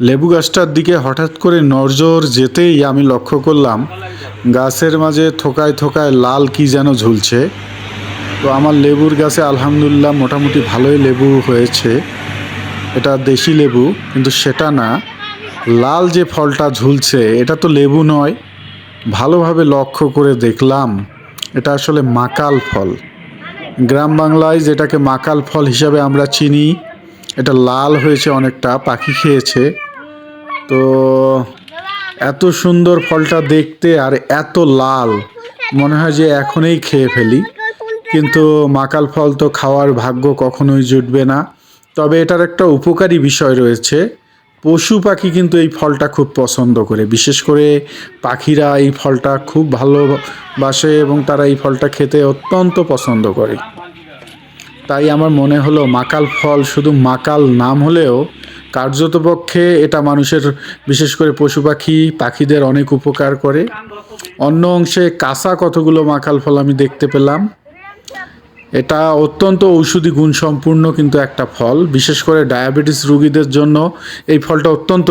লেবু গাছটার দিকে হঠাৎ করে নজর যেতেই আমি লক্ষ্য করলাম, গাছের মাঝে থোকায় থোকায় লাল কি যেন ঝুলছে। তো আমার লেবুর গাছে আলহামদুলিল্লাহ মোটামুটি ভালোই লেবু হয়েছে। এটা দেশি লেবু, কিন্তু সেটা না। লাল যে ফলটা ঝুলছে, এটা তো লেবু নয়। ভালোভাবে লক্ষ্য করে দেখলাম, এটা আসলে মাকাল ফল। গ্রাম বাংলায় যেটাকে মাকাল ফল হিসাবে আমরা চিনি এটা লাল হয়েছে অনেকটা, পাখি খেয়েছে। তো এত সুন্দর ফলটা দেখতে আর এত লাল, মনে হয় যে এখনই খেয়ে ফেলি। কিন্তু মাকাল ফল তো খাওয়ার ভাগ্য কখনোই জুটবে না। তবে এটার একটা উপকারী বিষয় রয়েছে, পশু পাখি কিন্তু এই ফলটা খুব পছন্দ করে। বিশেষ করে পাখিরা এই ফলটা খুব ভালোবাসে এবং তারা এই ফলটা খেতে অত্যন্ত পছন্দ করে। তাই আমার মনে হলো মাকাল ফল শুধু মাকাল নাম হলেও কার্যতপক্ষে এটা মানুষের বিশেষ করে পশু পাখি, পাখিদের অনেক উপকার করে। অন্য অংশে কাঁচা কতগুলো মাকাল ফল আমি দেখতে পেলাম। এটা অত্যন্ত ঔষধি গুণসম্পূর্ণ কিন্তু একটা ফল। বিশেষ করে ডায়াবেটিস রোগীদের জন্য এই ফলটা অত্যন্ত